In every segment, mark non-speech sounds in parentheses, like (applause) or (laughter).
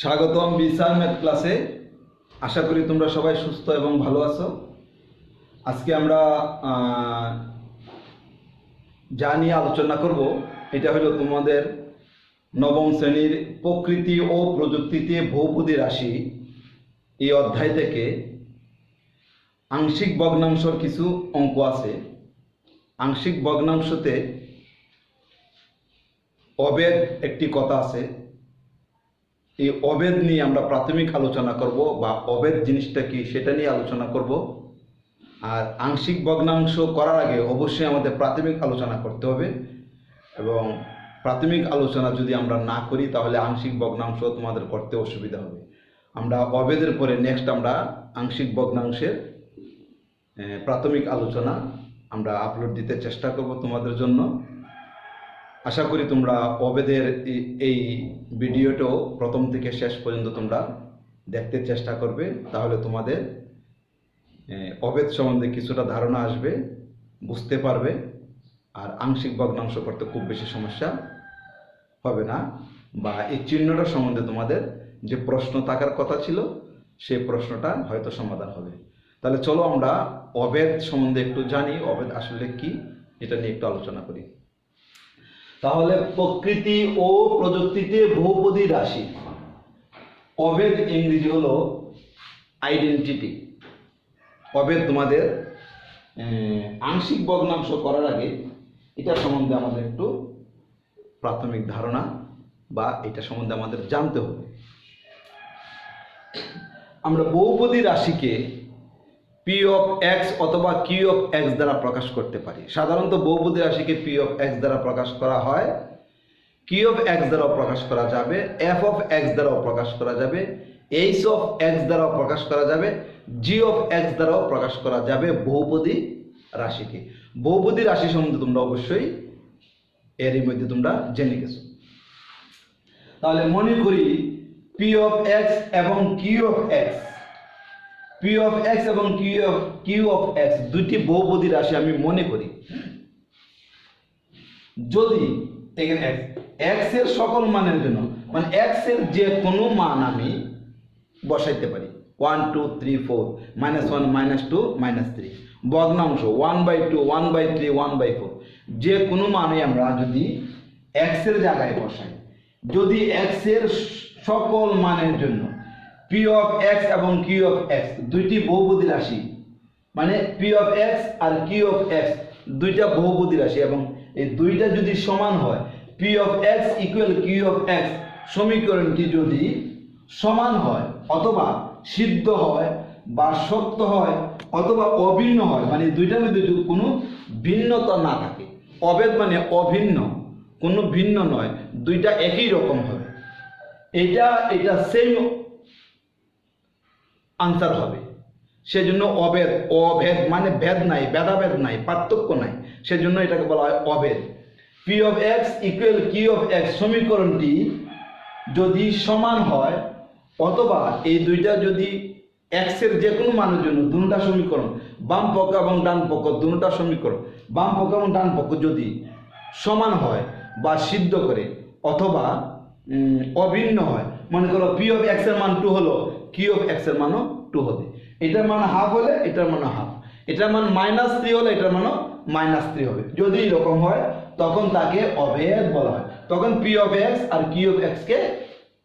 স্বাগতম বিশাল ম্যাথ ক্লাসে। আশা করি তোমরা সবাই সুস্থ এবং ভালো আছো। আজকে আমরা যা নিয়ে আলোচনা করব, এটা হলো তোমাদের নবম শ্রেণির প্রকৃতি ও প্রযুক্তিতে বহুপদী রাশি এই অধ্যায় থেকে। আংশিক ভগ্নাংশর কিছু অঙ্ক আছে। আংশিক ভগ্নাংশতে অবেদ একটি কথা আছে। এই অবেদ নিয়ে আমরা প্রাথমিক আলোচনা করব বা অবেদ জিনিসটা কি সেটা নিয়ে আলোচনা করব। আর আংশিক ভগ্নাংশ করার আগে অবশ্যই আমাদের প্রাথমিক আলোচনা করতে হবে এবং প্রাথমিক আলোচনা যদি আমরা না করি তাহলে আংশিক ভগ্নাংশ তোমাদের করতে অসুবিধা হবে। আমরা অবেদের পরে নেক্সট আমরা আংশিক ভগ্নাংশের প্রাথমিক আলোচনা আমরা আপলোড দিতে চেষ্টা করব তোমাদের জন্য। আশা করি তোমরা অবেদের এই- ভিডিওটাও প্রথম থেকে শেষ পর্যন্ত তোমরা দেখতে চেষ্টা করবে। তাহলে তোমাদের অবেদ সম্বন্ধে কিছুটা ধারণা আসবে, বুঝতে পারবে, আর আংশিক ভগ্নাংশ করতে খুব বেশি সমস্যা হবে না। বা এই চিহ্নটা সম্বন্ধে তোমাদের যে প্রশ্ন থাকার কথা ছিল, সেই প্রশ্নটা হয়তো সমাধান হবে। তাহলে চলো আমরা অবেদ সম্বন্ধে একটু জানি, অবেদ আসলে কি, এটা নিয়ে একটু আলোচনা করি। তাহলে প্রকৃতি ও প্রযুক্তিতে বহুপদী রাশি। অবেদ ইংরেজি হলো আইডেন্টিটি অবেদ তোমাদের আংশিক ভগ্নাংশ করার আগে এটা সম্বন্ধে আমাদের একটু প্রাথমিক ধারণা বা এটা সম্বন্ধে আমাদের জানতে হবে। আমরা বহুপদী রাশিকে পি অফ এক্স অথবা কিউ অফ এক্স দ্বারা প্রকাশ করতে পারি। সাধারণত বহুপদী রাশিকে পি অফ এক্স দ্বারা প্রকাশ করা হয়। কিউ অফ এক্স দ্বারাও প্রকাশ করা যাবে। এফ অফ এক্স দ্বারাও প্রকাশ করা যাবে। এইচ অফ এক্স দ্বারাও প্রকাশ করা যাবে। জি অফ এক্স দ্বারাও প্রকাশ করা যাবে বহুপদী রাশিকে। বহুপদী রাশি সম্বন্ধে তোমরা অবশ্যই এরই মধ্যে তোমরা জেনে গেছো। তাহলে মনে করি পি অফ এক্স এবং Q of X P of X এবং Q of Q of X দুটি বহুপদী রাশি আমি মনে করি। যদি এখানে এক্সের সকল মানের জন্য মানে এক্সের যে কোনো মান আমি বসাইতে পারি। One two three four minus one minus two minus three ভগ্নাংশ one by two one by three one by four যে কোনো মানে আমরা যদি এক্সের জায়গায় বসাই। যদি এক্সের সকল মানের জন্য পি অফ এক্স এবং কিউ অফ এক্স দুইটি বহুপদী রাশি মানে পি অফ এক্স আর কিউ অফ এক্স দুইটা বহুপদী রাশি এবং এই দুইটা যদি সমান হয় P of X equal Q of X সমীকরণটি যদি সমান হয় অথবা সিদ্ধ হয় বা সত্য হয় অথবা অভিন্ন হয় মানে দুইটার মধ্যে কোনো ভিন্নতা না থাকে, অভেদ মানে অভিন্ন, কোনো ভিন্ন নয়, দুইটা একই রকম হবে। এটা এটা সেম আনসার হবে। সেজন্য অভেদ অভেদ মানে ভেদ নাই, ভেদাভেদ নাই, পার্থক্য নাই। সেজন্য এটাকে বলা হয় অভেদ। P of X equal Q of X সমীকরণটি যদি সমান হয়, অথবা এই দুইটা যদি এক্সের যে কোনো মানের জন্য দুটা সমীকরণ, বাম পক্ষ এবং ডান পক্ষ দুটা সমীকরণ, বাম পক্ষ এবং ডান পক্ষ যদি সমান হয় বা সিদ্ধ করে, অথবা অভিন্ন হয়, মনে করো পি অফ এক্সের মান টু হলো কিউ অফ এক্সের মানও টু হবে। এটার মান হাফ হলে এটার মান হাফ এটার মান মাইনাস থ্রি হলে এটার মানও মাইনাস থ্রি হবে। যদি এরকম হয়, তখন তাকে অভেদ বলা হয়। তখন পি অফ এক্স আর কিউ অফ এক্স কে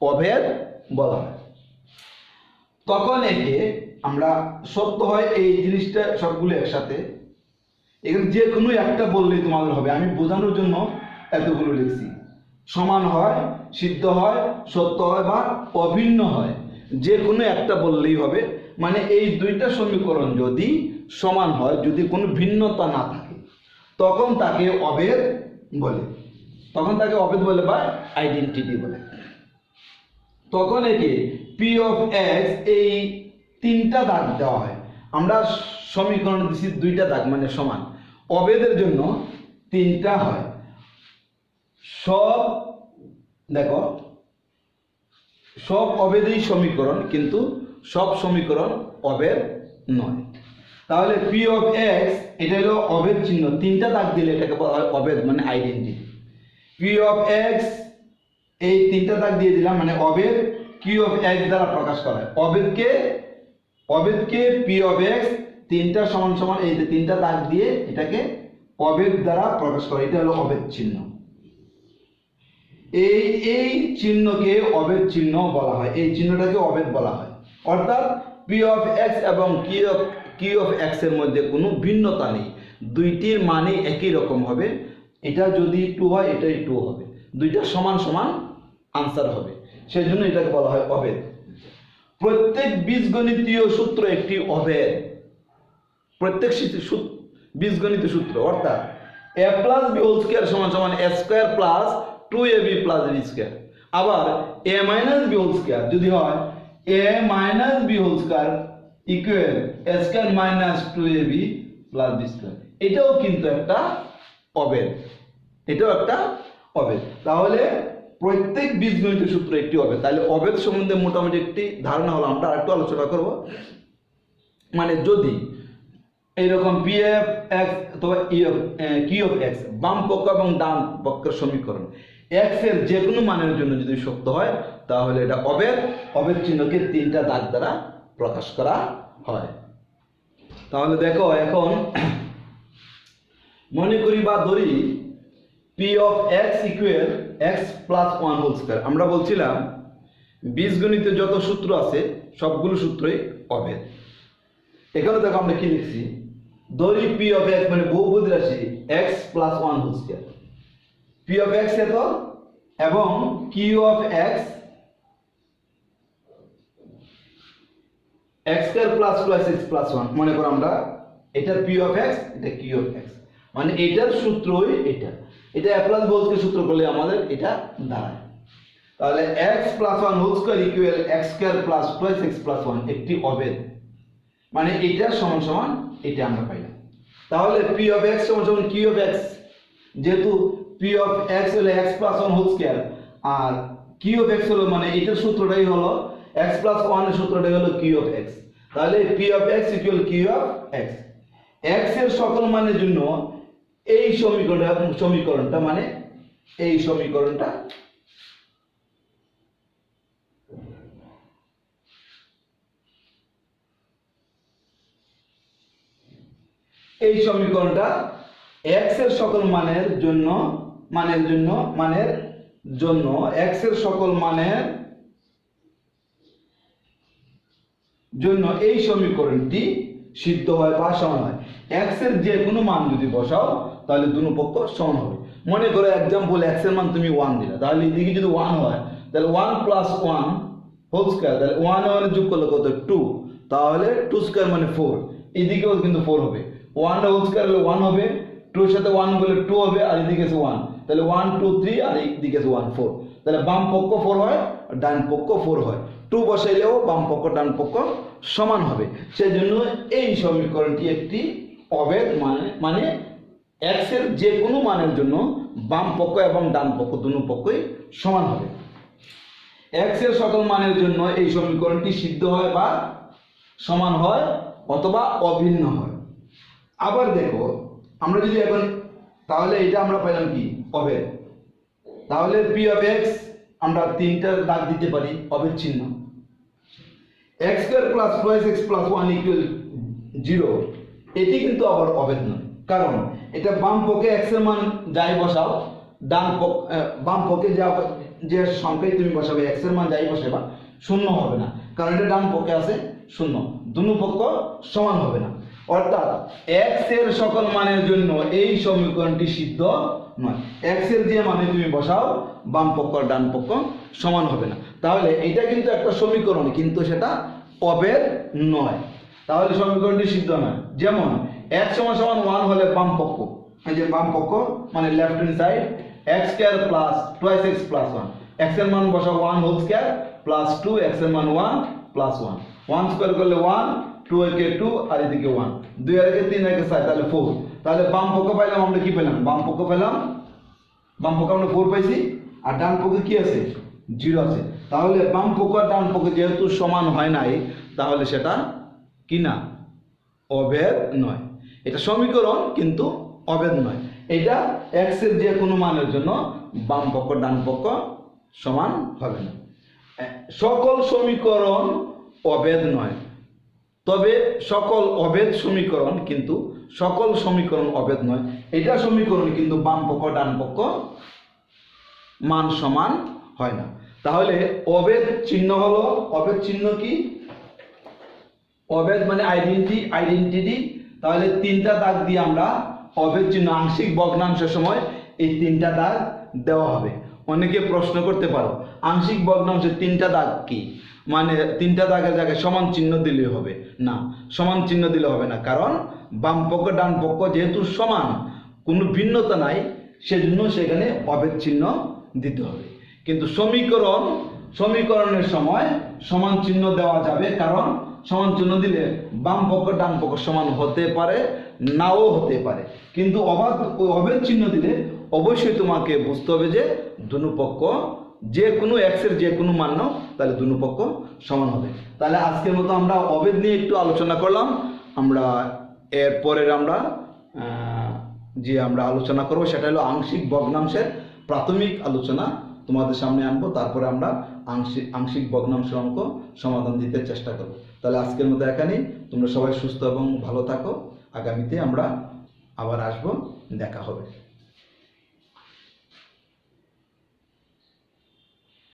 অভেদ বলা হয়। তখন একে আমরা সত্য হয় এই জিনিসটা সবগুলো একসাথে। এখানে যে কোনো একটা বললেই তোমাদের হবে। আমি বোঝানোর জন্য এতগুলো লিখছি। সমান হয়, সিদ্ধ হয়, সত্য হয় বা অভিন্ন হয়। যে কোনো একটা বললেই হবে। মানে এই দুইটা সমীকরণ যদি সমান হয়, যদি কোনো ভিন্নতা না থাকে, তখন তাকে অভেদ বলে। তখন তাকে অভেদ বলে বা আইডেন্টিটি বলে। তখন একে পি অফ এক্স এই তিনটা দাগ দেওয়া হয়। আমরা সমীকরণ দিচ্ছি দুইটা দাগ মানে সমান। অবেদের জন্য তিনটা হয়। সব, দেখো সব অবেদই সমীকরণ, কিন্তু সব সমীকরণ অবেদ নয়। তাহলে পি অফ এক্স এটা হলো অবেদ চিহ্ন। তিনটা দাগ দিলে এটাকে বলা হয় অবেদ মানে আইডেন্টিটি পি অফ এক্স এই তিনটা দাগ দিয়ে দিলাম মানে অবেদ কিউ অফ এক্স দ্বারা প্রকাশ করা হয়। অবেদকে অবেদকে পি অফ এক্স তিনটা সমান সমান এই যে তিনটা দাগ দিয়ে এটাকে অবেদ দ্বারা প্রকাশ করা এটা হলো অবেদ চিহ্ন। এই এই চিহ্নকে অবেদ চিহ্ন বলা হয়। এই চিহ্নটাকে অবেদ বলা হয়। অর্থাৎ পি অফ এক্স এবং কি অফ কি অফ এক্সের মধ্যে কোনো ভিন্নতা নেই। দুইটির মানে একই রকম হবে। এটা যদি টু হয়, এটাই টু হবে। দুইটা সমান সমান আনসার হবে। সেই জন্য এটাকে বলা হয় অবেদ। প্রত্যেক বীজগণিতীয় সূত্র একটি অভেদ প্রত্যেক বীজগণিত সূত্র। অর্থাৎ A plus B whole square সমান সমান A square plus two A B plus B square আবার A minus B whole square যদি হয় A minus B whole square equal A square minus two A B plus B square এটাও কিন্তু একটা অবেদ এটাও একটা অবেদ তাহলে প্রত্যেক বীজগণিত সূত্র একটি অবেদ তাহলে অবেদ সম্বন্ধে মোটামুটি একটি ধারণা হলো, আমরা আরেকটু আলোচনা করব। মানে যদি এইরকম পি এফ এক্স অথবা E of Q of X বাম পক্ষ এবং ডান পক্ষের সমীকরণ এক্সের যে কোনো মানের জন্য যদি সত্য হয়, তাহলে এটা অবেদ অবেদ চিহ্নকে তিনটা দাগ দ্বারা প্রকাশ করা হয়। তাহলে দেখো এখন (clears throat) মনে করি বা ধরি P of X equal X plus one whole square আমরা বলছিলাম বীজগণিতে যত সূত্র আছে, সবগুলো সূত্রই অভেদ এখানে দেখো আমরা কি লিখছি? ধরি পি অফ এক্স মানে বহুপদী রাশি X plus one whole square P of X এত এবং Q of X X square plus two X plus one মনে করো আমরা এটার পি অফ এক্স এটা কিউ অফ এক্স মানে এটার সূত্রই এটা। এটা অ্যাপ্লাস বলতে সূত্র করলে আমাদের এটা দাঁড়ায়। তাহলে X plus one whole square equal X square plus twelve X plus one একটি অবেদ মানে এটা সমান সমান এটা আমরা পাইলাম। তাহলে পি অফ এক্স সমান সমান কিউ অফ এক্স যেহেতু পি অফ এক্স হলো X plus one whole square R Q of X হলো মানে এটার সূত্রটাই হলো এক্স প্লাস ওয়ানের সূত্রটাই হলো কিউ অফ এক্স তাহলে P of X equal Q of X এক্সের সকল মানের জন্য এই সমীকরণটা সমীকরণটা মানে এই সমীকরণটা এই সমীকরণটা x এর সকল মানের জন্য মানের জন্য মানের জন্য। X এর সকল মানের জন্য এই সমীকরণটি সিদ্ধ হয় বা সমান হয়। X এর যে কোনো মান যদি বসাও, তাহলে দুনো পক্ষ সমান হবে। মনে করো এক্সাম্পল x এর মান তুমি 1 দিলা। তাহলে এদিকে যদি ওয়ান হয়, তাহলে one plus one whole square তাহলে ওয়ান ওয়ান যোগ করলে কত? টু তাহলে 2 স্কয়ার মানে ফোর এদিকেও কিন্তু ফোর হবে। ওয়ান হোল স্কয়ার হলে ওয়ান হবে 2 এর সাথে ওয়ান বলে টু হবে, আর এদিকে 1 তাহলে 1 2 3 আর এদিকে আছে 1 4 তাহলে বাম পক্ষ ফোর হয়, আর ডান পক্ষ ফোর হয়। 2 বসাইলেও বাম পক্ষ, ডান পক্ষ সমান হবে। সেই জন্য এই সমীকরণটি একটি অবেদ মানে মানে এর যে কোনো মানের জন্য বাম পক্ষ এবং ডান পক্ষ দুনো পক্ষই সমান হবে। এর সকল মানের জন্য এই সমীকরণটি সিদ্ধ হয় বা সমান হয় অথবা অভিন্ন হয়। আবার দেখো, আমরা যদি এখন তাহলে এটা আমরা পাইলাম কি? অভেদ তাহলে পি অফ এক্স আমরা তিনটা দাগ দিতে পারি অভেদ চিহ্ন। X square plus twelve X plus one equal zero এটি কিন্তু আবার অভেদ নয়। কারণ এটা বাম পক্ষে এক্সের মান যাই বসাও, ডান বাম পক্ষে যা যে সংখ্যায় তুমি বসাবে এক্সের মান যাই বসাবা শূন্য হবে না। কারণ এটা ডান পক্ষে আছে, শূন্য। দুনো পক্ষ সমান হবে না। অর্থাৎ এক্সের সকল মানের জন্য এই সমীকরণটি সিদ্ধ নয়। এক্সের যে মানে তুমি বসাও, বাম পক্ষ আর ডান পক্ষ সমান হবে না। তাহলে এটা কিন্তু একটা সমীকরণ, কিন্তু সেটা অবেদ নয়। তাহলে সমীকরণটি সিদ্ধ নয়। যেমন এক সমান সমান ওয়ান হলে বাম পক্ষ। এই যে বাম পক্ষ মানে left hand side X square plus twice X plus one এক্সের মান বসা one whole square plus two এক্সের মান one plus one one square করলে ওয়ান টু একে টু আর এদিকে ওয়ান দুই আর একে তিন, একে চার, তাহলে ফোর তাহলে বাম পক্ষ পাইলাম আমরা কি পেলাম? বাম পক্ষ পেলাম? বাম পক্ষে আমরা ফোর পাইছি। আর ডান পক্ষে কি আছে? জিরো আছে। তাহলে বাম পক্ষ আর ডান পক্ষ যেহেতু সমান হয় নাই, তাহলে সেটা কি না? অভেদ নয়। এটা সমীকরণ, কিন্তু অভেদ নয়। এটা এক্সের যে কোনো মানের জন্য বাম পক্ষ, ডান পক্ষ সমান হবে না। সকল সমীকরণ অভেদ নয়। তবে সকল অভেদ সমীকরণ কিন্তু, সকল সমীকরণ অভেদ নয়। এটা সমীকরণ কিন্তু বাম পক্ষ, ডান পক্ষ মান সমান হয় না। তাহলে অভেদ চিহ্ন হলো, অভেদ চিহ্ন কি? অভেদ মানে আইডেন্টি আইডেন্টিটি তাহলে তিনটা দাগ দিয়ে আমরা অভেদ চিহ্ন, আংশিক ভগ্নাংশের সময় এই তিনটা দাগ দেওয়া হবে। অনেকে প্রশ্ন করতে পারো, আংশিক ভগ্নাংশের তিনটা দাগ কি? মানে তিনটা দাগের জায়গায় সমান চিহ্ন দিলে হবে। না, সমান চিহ্ন দিলে হবে না। কারণ বাম পক্ষ, ডান পক্ষ যেহেতু সমান, কোনো ভিন্নতা নাই, সেজন্য সেখানে অভেদ চিহ্ন দিতে হবে। কিন্তু সমীকরণ, সমীকরণের সময় সমান চিহ্ন দেওয়া যাবে। কারণ সমান চিহ্ন দিলে বাম পক্ষ, ডান পক্ষ সমান হতে পারে, নাও হতে পারে। কিন্তু অবাধ অভেদ চিহ্ন দিলে অবশ্যই তোমাকে বুঝতে হবে যে দুনু পক্ষ যে কোনো এক্সের যে কোনো মান তাহলে দুনু পক্ষ সমান হবে। তাহলে আজকের মতো আমরা অবেদ নিয়ে একটু আলোচনা করলাম। আমরা এর পরের আমরা যে আমরা আলোচনা করব, সেটা হলো আংশিক ভগ্নাংশের প্রাথমিক আলোচনা। তোমাদের সামনে আনব, তারপরে আমরা আংশিক আংশিক ভগ্নাংশের অঙ্ক সমাধান দিতে চেষ্টা করব। তাহলে আজকের মতো এখানেই। তোমরা সবাই সুস্থ এবং ভালো থাকো। আগামীতে আমরা আবার আসব, দেখা হবে।